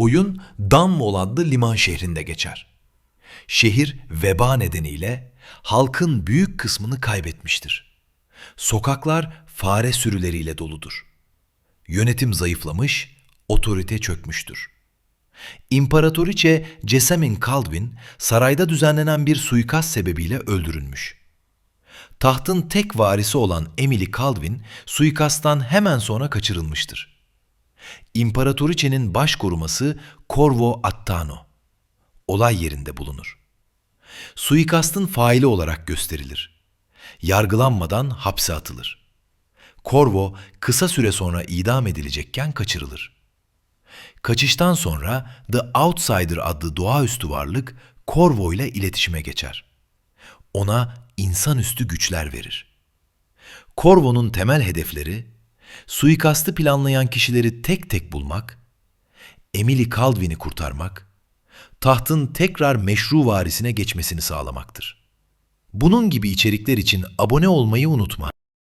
Oyun Damwol adlı liman şehrinde geçer. Şehir veba nedeniyle halkın büyük kısmını kaybetmiştir. Sokaklar fare sürüleriyle doludur. Yönetim zayıflamış, otorite çökmüştür. İmparatoriçe Jessamine Kaldwin sarayda düzenlenen bir suikast sebebiyle öldürülmüş. Tahtın tek varisi olan Emily Kaldwin suikasttan hemen sonra kaçırılmıştır. İmparatoriçenin baş koruması Corvo Attano. Olay yerinde bulunur. Suikastın faili olarak gösterilir. Yargılanmadan hapse atılır. Corvo kısa süre sonra idam edilecekken kaçırılır. Kaçıştan sonra The Outsider adlı doğaüstü varlık Corvo ile iletişime geçer. Ona insanüstü güçler verir. Corvo'nun temel hedefleri suikastı planlayan kişileri tek tek bulmak, Emily Caldwin'i kurtarmak, tahtın tekrar meşru varisine geçmesini sağlamaktır. Bunun gibi içerikler için abone olmayı unutma.